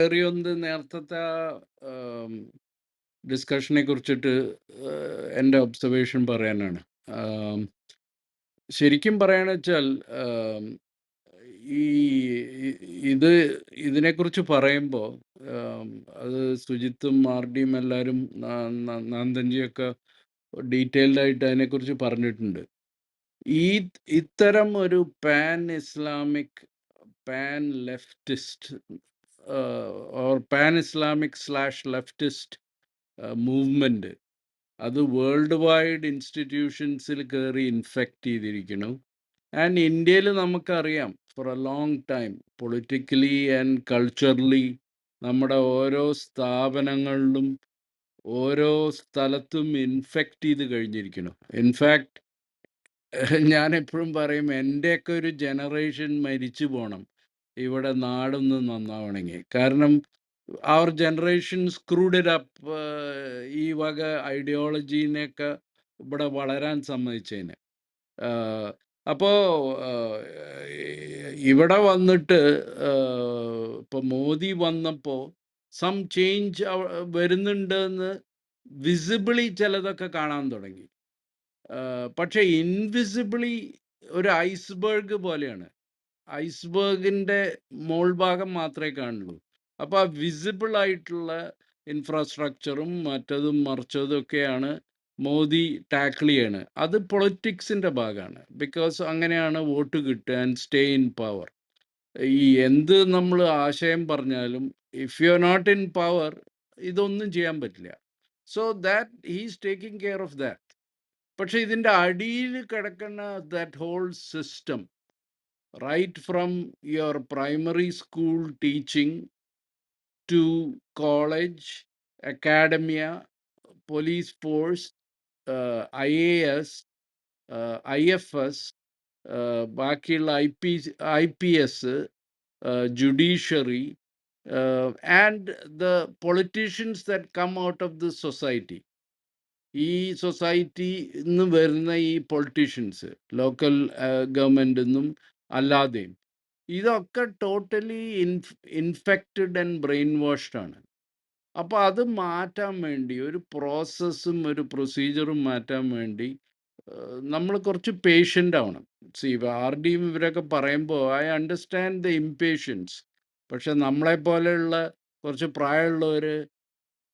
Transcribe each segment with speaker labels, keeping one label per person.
Speaker 1: ചെറിയൊന്ന് നേരത്തെ ഡിസ്കഷനെ കുറിച്ചിട്ട് എന്റെ ഒബ്സർവേഷൻ പറയാനാണ്. ശരിക്കും പറയുകയാണെന്ന് വെച്ചാൽ ഈ ഇത് ഇതിനെക്കുറിച്ച് പറയുമ്പോൾ അത് സുജിത്തും മാർഡിയും എല്ലാവരും നാന്തഞ്ചിയൊക്കെ ഡീറ്റെയിൽഡായിട്ട് അതിനെക്കുറിച്ച് പറഞ്ഞിട്ടുണ്ട്. ഈ ഇത്തരം ഒരു pan Islamic pan leftist or pan Islamic slash leftist movement അത് വേൾഡ് വൈഡ് ഇൻസ്റ്റിറ്റ്യൂഷൻസിൽ കയറി ഇൻഫെക്റ്റ് ചെയ്തിരിക്കുന്നു. ആൻഡ് ഇന്ത്യയിൽ നമുക്കറിയാം for a long time politically and culturally നമ്മുടെ ഓരോ സ്ഥാപനങ്ങളിലും ഓരോ സ്ഥലത്തും ഇൻഫെക്റ്റ് ചെയ്ത് കഴിഞ്ഞിരിക്കുന്നു. ഇൻഫാക്ട് ഞാൻ എപ്പോഴും പറയും എന്റെയൊക്കെ ഒരു ജനറേഷൻ മരിച്ചു പോകണം ഇവിടെ നാടൊന്ന് നന്നാവണമെങ്കിൽ കാരണം അവർ ജനറേഷൻ സ്ക്രൂഡ് അപ്പ് ഈ വക ഐഡിയോളജീനെയൊക്കെ ഇവിടെ വളരാൻ സമ്മതിച്ചതിന് അപ്പോൾ അപ്പോ ഇവിടെ വന്നിട്ട് ഇപ്പോൾ മോദി വന്നപ്പോൾ സം ചേഞ്ച് വരുന്നുണ്ടെന്ന് വിസിബിളി ചിലതൊക്കെ കാണാൻ തുടങ്ങി. പക്ഷെ ഇൻവിസിബിളി ഒരു ഐസ്ബേർഗ് പോലെയാണ്. ഐസ്ബർഗിന്റെ മോൾഭാഗം മാത്രമേ കാണുള്ളൂ. അപ്പോൾ ആ വിസിബിൾ ആയിട്ടുള്ള ഇൻഫ്രാസ്ട്രക്ചറും മറ്റതും മറിച്ചതും ഒക്കെയാണ് മോദി ടാക്കിൾ ചെയ്യണ്. അത് പൊളിറ്റിക്സിന്റെ ഭാഗമാണ്. ബിക്കോസ് അങ്ങനെയാണ് വോട്ട് കിട്ടുക ആൻഡ് സ്റ്റേ ഇൻ പവർ. ഈ എന്ത് നമ്മൾ ആശയം പറഞ്ഞാലും if you are not in power ഇതൊന്നും ചെയ്യാൻ പറ്റില്ല. So that he's taking care of that. പക്ഷേ ഇതിന്റെ അടിയിൽ കിടക്കുന്ന that whole system from your primary school teaching to college academia police force I A S I F S ബാക്കിയുള്ള I P I P S judiciary and the politicians that come out of the society ഈ society നിന്ന് വരുന്ന ഈ politicians local ഗവൺമെന്റിൽ നിന്നും അല്ലാതെയും. ഇതൊക്കെ totally ഇൻഫ് ഇൻഫെക്റ്റഡ് ആൻഡ് ബ്രെയിൻ വാഷ്ഡ് ആണ്. അപ്പോൾ അത് മാറ്റാൻ വേണ്ടി ഒരു പ്രോസസ്സും ഒരു പ്രൊസീജിയറും മാറ്റാൻ വേണ്ടി നമ്മൾ കുറച്ച് പേഷ്യന്റ് ആവണം. സി ആർ ഡിയും ഇവരൊക്കെ പറയുമ്പോൾ ഐ അണ്ടർസ്റ്റാൻഡ് ദ ഇംപേഷ്യൻസ് പക്ഷെ നമ്മളെ പോലെയുള്ള കുറച്ച് പ്രായമുള്ളവർ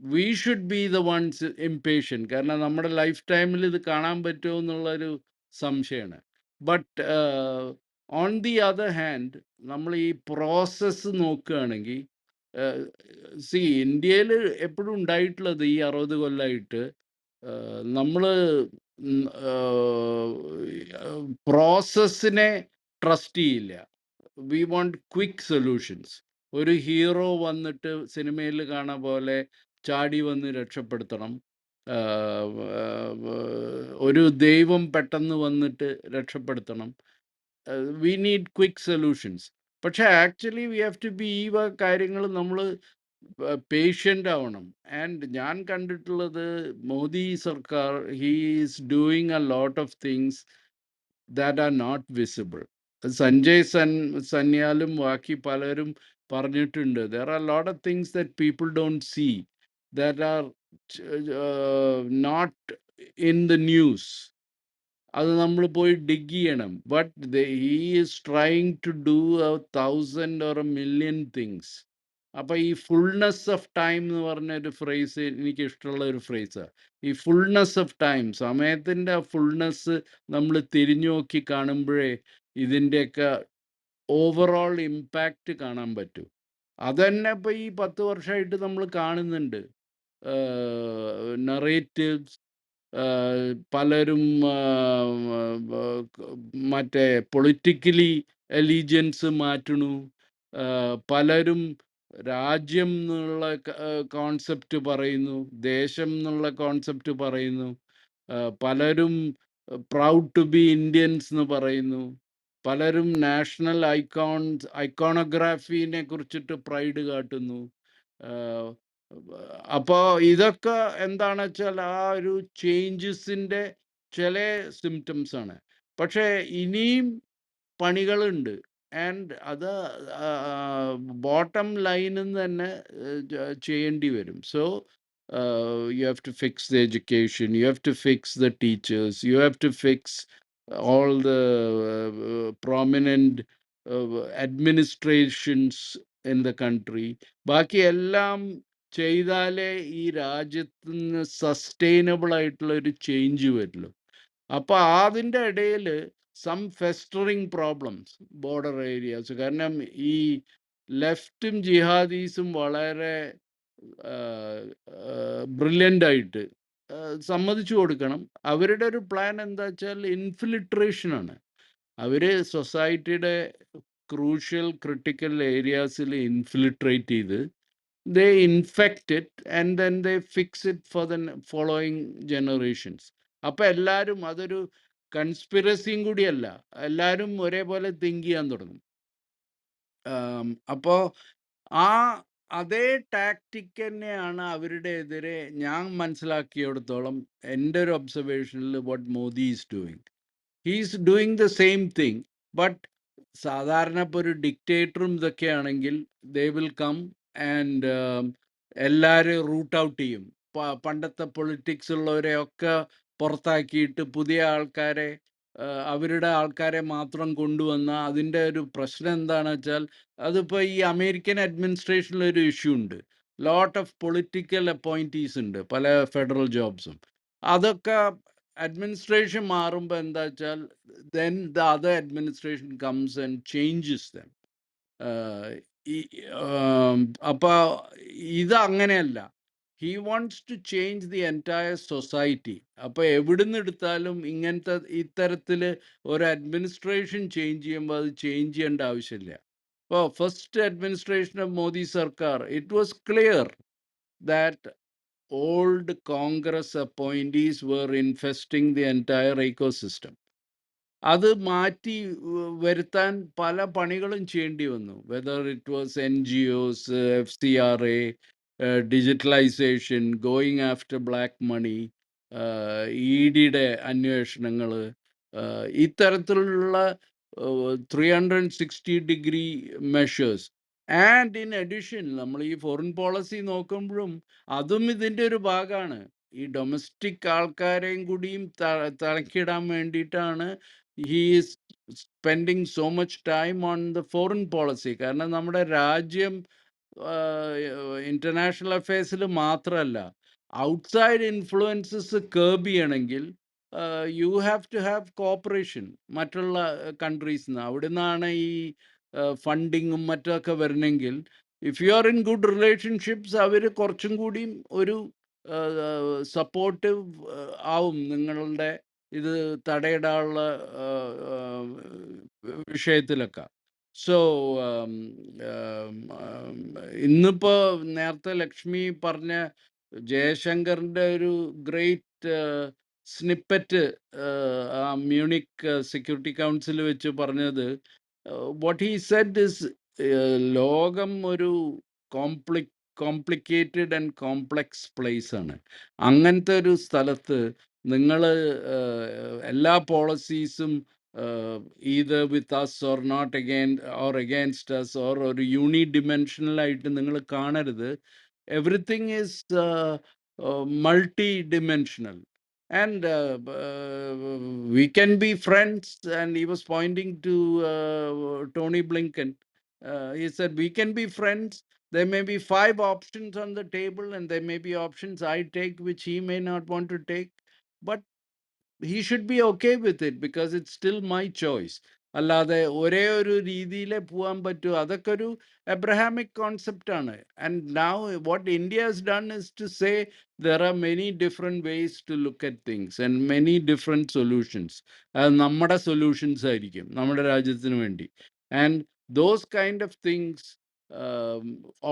Speaker 1: we should be the ones impatient കാരണം നമ്മുടെ ലൈഫ് ടൈമിൽ ഇത് കാണാൻ പറ്റുമോ എന്നുള്ളൊരു സംശയമാണ്. But on the other hand നമ്മൾ ഈ പ്രോസസ്സ് നോക്കുകയാണെങ്കിൽ സി ഇന്ത്യയിൽ എപ്പോഴും ഉണ്ടായിട്ടുള്ളത് ഈ അറുപത് കൊല്ലമായിട്ട് നമ്മൾ പ്രോസസ്സിനെ ട്രസ്റ്റ് ചെയ്യില്ല. വി വോണ്ട് ക്വിക്ക് സൊല്യൂഷൻസ് ഒരു ഹീറോ വന്നിട്ട് സിനിമയിൽ കാണാൻ പോലെ ചാടി വന്ന് രക്ഷപ്പെടുത്തണം. ഒരു ദൈവം പെട്ടെന്ന് വന്നിട്ട് രക്ഷപ്പെടുത്തണം. വി നീഡ് ക്വിക്ക് സൊല്യൂഷൻസ് പക്ഷേ actually we have to be ഈ വക കാര്യങ്ങൾ നമ്മൾ പേഷ്യന്റ് ആവണം. ആൻഡ് ഞാൻ കണ്ടിട്ടുള്ളത് മോദി സർക്കാർ he is doing a lot of things that are not visible Sanjay സൻ സന്യാലും ബാക്കി പലരും പറഞ്ഞിട്ടുണ്ട്. There are lot of things that people don't see that are not in the news അത് നമ്മൾ പോയി ഡിഗ് ചെയ്യണം. But he is trying to do a thousand or a million things അപ്പം ഈ ഫുൾനെസ് ഓഫ് ടൈം എന്ന് പറഞ്ഞ ഒരു phrase എനിക്ക് ഇഷ്ടമുള്ള ഒരു ഫ്രേസാണ് ഈ ഫുൾനെസ് ഓഫ് ടൈം സമയത്തിന്റെ ആ ഫുൾനെസ് നമ്മൾ തിരിഞ്ഞു നോക്കി കാണുമ്പോഴേ ഇതിന്റെയൊക്കെ ഓവറോൾ ഇമ്പാക്റ്റ് കാണാൻ പറ്റും. അതന്നെ ഇപ്പോൾ ഈ പത്ത് വർഷമായിട്ട് നമ്മൾ കാണുന്നുണ്ട്. നറേറ്റീവ്സ് പലരും മറ്റേ പൊളിറ്റിക്കലി അലീജിയൻസ് മാറ്റണു പലരും രാജ്യം എന്നുള്ള കോൺസെപ്റ്റ് പറയുന്നു ദേശം എന്നുള്ള കോൺസെപ്റ്റ് പറയുന്നു. പലരും പ്രൗഡ് ടു ബി ഇന്ത്യൻസ് എന്ന് പറയുന്നു. പലരും നാഷണൽ ഐക്കോൺ ഐക്കോണോഗ്രാഫീനെ കുറിച്ചിട്ട് പ്രൈഡ് കാട്ടുന്നു. അപ്പോ ഇതൊക്കെ എന്താണ് വെച്ചാൽ ആ ഒരു ചേഞ്ചസിന്റെ ചില സിംറ്റംസ് ആണ്. പക്ഷേ ഇനിയും പണികളുണ്ട്. ആൻഡ് അത് ബോട്ടം ലൈനിൽ നിന്ന് തന്നെ ചെയ്യേണ്ടി വരും. So you have to fix the education you have to fix the teachers you have to fix all the prominent administrations in the country ബാക്കി എല്ലാം ചെയ്താലേ ഈ രാജ്യത്ത് നിന്ന് സസ്റ്റൈനബിൾ ആയിട്ടുള്ള ഒരു ചേഞ്ച് വരുള്ളൂ. അപ്പൊ അതിന്റെ ഇടയിൽ some festering problems border areas കാരണം ഈ ലെഫ്റ്റും ജിഹാദീസും വളരെ ബ്രില്യന്റ് ആയിട്ട് സമ്മതിച്ചു കൊടുക്കണം. അവരുടെ ഒരു പ്ലാൻ എന്താ വെച്ചാൽ ഇൻഫിലിട്രേഷൻ ആണ്. അവർ സൊസൈറ്റിയുടെ ക്രൂഷ്യൽ ക്രിട്ടിക്കൽ ഏരിയാസിൽ ഇൻഫിലിട്രേറ്റ് ചെയ്ത് they infect it and then they fix it for the following generations. അപ്പൊ എല്ലാവരും അതൊരു കൺസ്പിറസിയും കൂടിയല്ല. എല്ലാവരും ഒരേപോലെ തിങ്ക് ചെയ്യാൻ തുടങ്ങും. ആം, അപ്പോ ആ അതേ ടാക്ടിക് തന്നെയാണ് അവരുടെ എതിരെ ഞാൻ മനസ്സിലാക്കിയിടത്തോളം എന്റെ ഒരു ഒബ്സർവേഷനിൽ what Modi is doing he's doing the same thing but സാധാരണ ഇപ്പോൾ ഒരു ഡിക്റ്റേറ്ററും ഇതൊക്കെ ആണെങ്കിൽ ദേ വിൽ കം ആൻഡ് എല്ലാവരും റൂട്ട് ഔട്ട് ചെയ്യും. പണ്ടത്തെ പൊളിറ്റിക്സ് ഉള്ളവരെയൊക്കെ പുറത്താക്കിയിട്ട് പുതിയ ആൾക്കാരെ അവരുടെ ആൾക്കാരെ മാത്രം കൊണ്ടുവന്ന അതിന്റെ ഒരു പ്രശ്നം എന്താണെന്ന് വെച്ചാൽ അതിപ്പോൾ ഈ അമേരിക്കൻ അഡ്മിനിസ്ട്രേഷനിൽ ഒരു ഇഷ്യൂ ഉണ്ട്. ലോട്ട് ഓഫ് പൊളിറ്റിക്കൽ അപ്പോയിന്റീസ് ഉണ്ട് പല ഫെഡറൽ ജോബ്സും. അതൊക്കെ അഡ്മിനിസ്ട്രേഷൻ മാറുമ്പോൾ എന്താ വെച്ചാൽ then the other administration comes and changes them. അപ്പൊ ഇത് അങ്ങനെയല്ല he wants to change the entire society അപ്പൊ എവിടുന്ന് എടുത്താലും ഇങ്ങനത്തെ ഇത്തരത്തിൽ ഒരു അഡ്മിനിസ്ട്രേഷൻ ചേഞ്ച് ചെയ്യുമ്പോൾ അത് ചേഞ്ച് ചെയ്യേണ്ട ആവശ്യമില്ല ഇപ്പോൾ ഫസ്റ്റ് അഡ്മിനിസ്ട്രേഷൻ ഓഫ് മോദി സർക്കാർ it was clear that old Congress appointees were infesting the entire ecosystem അത് മാറ്റി വരുത്താൻ പല പണികളും ചെയ്യേണ്ടി വന്നു. Whether it was N G Os F C R A digitalisation going after black money E ഡിയുടെ അന്വേഷണങ്ങൾ ഇത്തരത്തിലുള്ള three hundred sixty degree measures and in addition നമ്മൾ ഈ ഫോറിൻ പോളിസി നോക്കുമ്പോഴും അതും ഇതിന്റെ ഒരു ഭാഗമാണ്. ഈ ഡൊമസ്റ്റിക് ആൾക്കാരെയും കൂടിയും ത- തളക്കിടാൻ വേണ്ടിയിട്ടാണ് he is spending so much time on the foreign policy കാരണം നമ്മുടെ രാജ്യം ഇന്റർനാഷണൽ അഫയേഴ്സിൽ മാത്രമല്ല ഔട്ട്സൈഡ് ഇൻഫ്ലുവൻസസ് കേർബ് ചെയ്യണമെങ്കിൽ you have to have cooperation മറ്റുള്ള കൺട്രീസിൽ നിന്ന് അവിടെ നിന്നാണ് ഈ ഫണ്ടിങ്ങും മറ്റൊക്കെ വരണമെങ്കിൽ if you are in good relationships അവർ കുറച്ചും കൂടിയും ഒരു സപ്പോർട്ടീവ് ആവും നിങ്ങളുടെ ഇത് തടയിടാനുള്ള വിഷയത്തിലൊക്കെ. സോ ഇന്നിപ്പോ നേരത്തെ ലക്ഷ്മി പറഞ്ഞ ജയശങ്കറിന്റെ ഒരു ഗ്രേറ്റ് സ്നിപ്പറ്റ് ആ മ്യൂണിക് സെക്യൂരിറ്റി കൗൺസിൽ വെച്ച് പറഞ്ഞത് വാട്ട് ഹീ സെഡ് ഇസ് ലോകം ഒരു കോംപ്ലി കോംപ്ലിക്കേറ്റഡ് ആൻഡ് കോംപ്ലക്സ് പ്ലേസ് ആണ്. അങ്ങനത്തെ ഒരു സ്ഥലത്ത് നിങ്ങൾ എല്ലാ പോളിസീസും either with us or not again or against us or ഒരു യൂണി ഡിമെൻഷനലായിട്ട് നിങ്ങൾ കാണരുത് everything is multidimensional and uh, uh, we can be friends and he was pointing to uh, tony blinken uh, he said we can be friends there may be five options on the table and there may be options i take which he may not want to take but he should be okay with it because it's still my choice അല്ലാതെ ഒരേ ഒരു രീതിയിലേ പോകാൻ പറ്റൂ. അതൊക്കെ ഒരു Abrahamic concept ആണ്. And now what India has done is to say there are many different ways to look at things and many different solutions അത് നമ്മുടെ സൊല്യൂഷൻസ് ആയിരിക്കും നമ്മുടെ രാജ്യത്തിന് വേണ്ടി. And those kind of things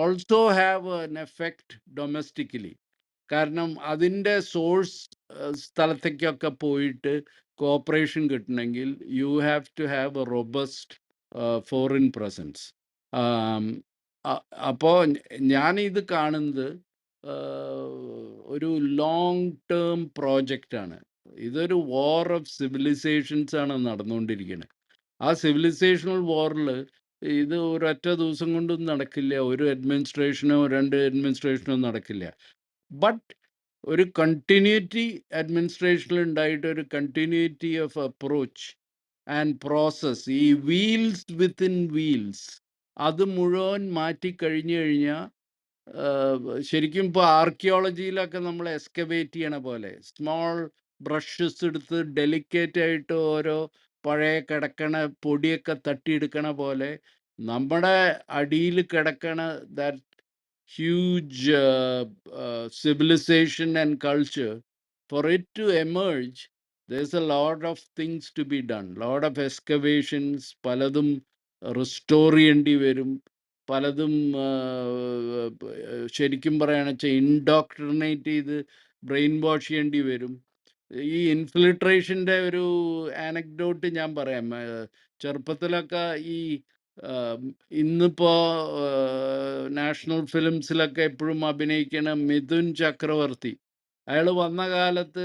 Speaker 1: also have an effect domestically കാരണം അതിന്റെ source സ്ഥലത്തേക്കൊക്കെ പോയിട്ട് കോപ്പറേഷൻ കിട്ടണമെങ്കിൽ you have to have a robust foreign presence. അപ്പോൾ ഞാൻ ഇത് കാണുന്നത് ഒരു ലോങ് ടേം പ്രോജക്റ്റാണ്. ഇതൊരു വാർ ഓഫ് സിവിലൈസേഷൻസ് ആണ് നടന്നുകൊണ്ടിരിക്കുന്നത്. ആ സിവിലൈസേഷണൽ വാറിൽ ഇത് ഒരൊറ്റ ദിവസം കൊണ്ടും നടക്കില്ല. ഒരു അഡ്മിനിസ്ട്രേഷനോ രണ്ട് അഡ്മിനിസ്ട്രേഷനോ നടക്കില്ല. ബട്ട് ഒരു കണ്ടിന്യൂറ്റി അഡ്മിനിസ്ട്രേഷനിൽ ഉണ്ടായിട്ട് ഒരു continuity of approach and process ഈ വീൽസ് വിത്തിൻ വീൽസ് അത് മുഴുവൻ മാറ്റി കഴിഞ്ഞു കഴിഞ്ഞാൽ ശരിക്കും ഇപ്പോൾ ആർക്കിയോളജിയിലൊക്കെ നമ്മൾ എസ്കവേറ്റ് ചെയ്യണ പോലെ സ്മോൾ ബ്രഷസ് എടുത്ത് ഡെലിക്കേറ്റ് ആയിട്ട് ഓരോ പഴയ കിടക്കണ പൊടിയൊക്കെ തട്ടിയെടുക്കണ പോലെ നമ്മുടെ അടിയിൽ കിടക്കണ that huge uh, uh, civilization and culture. For it to emerge there's a lot of things to be done. Lot of excavations ചെയ്യേണ്ടി വരും. പലതും ആ, ആ, ശരിക്കും പറയുകയാണെന്ന് വെച്ചാൽ ഇൻഡോക്ട്രിനേറ്റ് ചെയ്ത് ബ്രെയിൻ വാഷ് ചെയ്യേണ്ടി വരും. ഈ ഇൻഫിൽട്രേഷന്റെ ഒരു ആനക്ഡോട്ട് ഞാൻ പറയാം. ചെറുപ്പത്തിലൊക്കെ ഈ ഇന്നിപ്പോ നാഷണൽ ഫിലിംസിലൊക്കെ എപ്പോഴും അഭിനയിക്കണ മിഥുൻ ചക്രവർത്തി. അയാൾ വന്ന കാലത്ത്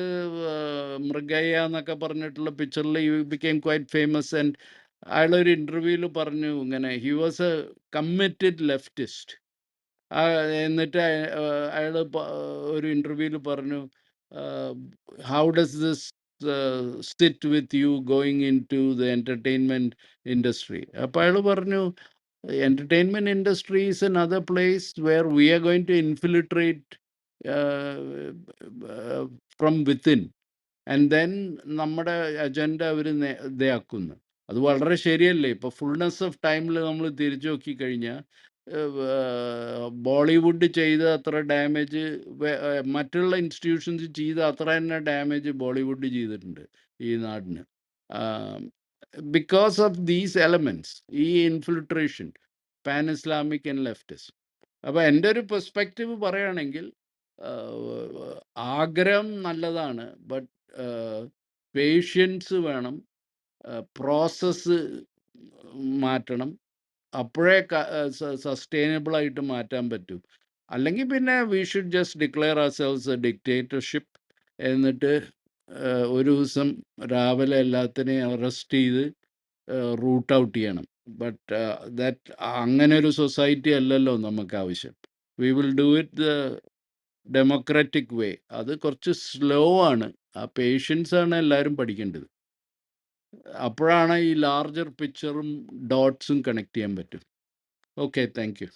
Speaker 1: മൃഗയ്യ എന്നൊക്കെ പറഞ്ഞിട്ടുള്ള പിക്ചറിൽ you became quite famous and അയാളൊരു ഇന്റർവ്യൂവിൽ പറഞ്ഞു ഇങ്ങനെ he was a committed leftist എന്നിട്ട് അയാൾ ഒരു ഇന്റർവ്യൂവിൽ പറഞ്ഞു how does this sit with you going in to the entertainment industry അപ്പോൾ അയാൾ പറഞ്ഞു entertainment industry is another place where we are going to infiltrate uh, uh, from within. And then നമ്മുടെ agenda അവർ ഇതാക്കുന്നു. അത് വളരെ ശരിയല്ലേ? ഇപ്പോൾ ഫുൾനെസ് ഓഫ് ടൈമിൽ നമ്മൾ തിരിച്ചു നോക്കി കഴിഞ്ഞാൽ ബോളിവുഡ് ചെയ്ത അത്ര ഡാമേജ് മറ്റുള്ള ഇൻസ്റ്റിറ്റ്യൂഷൻസ് ചെയ്ത അത്ര തന്നെ ഡാമേജ് ബോളിവുഡ് ചെയ്തിട്ടുണ്ട് ഈ നാടിന്. ബിക്കോസ് ഓഫ് ദീസ് എലമെന്റ്സ് ഈ infiltration pan Islamic and leftist അപ്പോൾ എന്റെ ഒരു പെർസ്പെക്റ്റീവ് പറയുകയാണെങ്കിൽ ആഗ്രഹം നല്ലതാണ് ബട്ട് പേഷ്യൻസ് വേണം പ്രോസസ്സ് മാറ്റണം. അപ്പോഴേ സസ്റ്റൈനബിൾ ആയിട്ട് മാറ്റാൻ പറ്റും. അല്ലെങ്കിൽ പിന്നെ we should just declare ourselves dictatorship എന്നിട്ട് ഒരു ദിവസം രാവിലെ എല്ലാത്തിനെയും അറസ്റ്റ് ചെയ്ത് റൂട്ട് ഔട്ട് ചെയ്യണം. ബട്ട് ദാറ്റ് അങ്ങനെ ഒരു സൊസൈറ്റി അല്ലല്ലോ നമുക്ക് ആവശ്യം. We will do it the democratic way അത് കുറച്ച് സ്ലോ ആണ്. ആ പേഷ്യൻസ് ആണ് എല്ലാവരും പഠിക്കേണ്ടത്. അപ്പോഴാണ് ഈ ലാർജർ പിക്ചറും ഡോട്ട്സും കണക്ട് ചെയ്യാൻ പറ്റും. ഓക്കെ താങ്ക് യു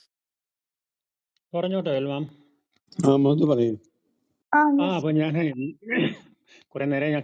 Speaker 2: പറഞ്ഞോട്ടെ എൽമാം.
Speaker 3: ആ മധു പറയൂ.
Speaker 4: ആ
Speaker 2: ആ അപ്പൊ ഞാൻ കുറെ നേരം ഞാൻ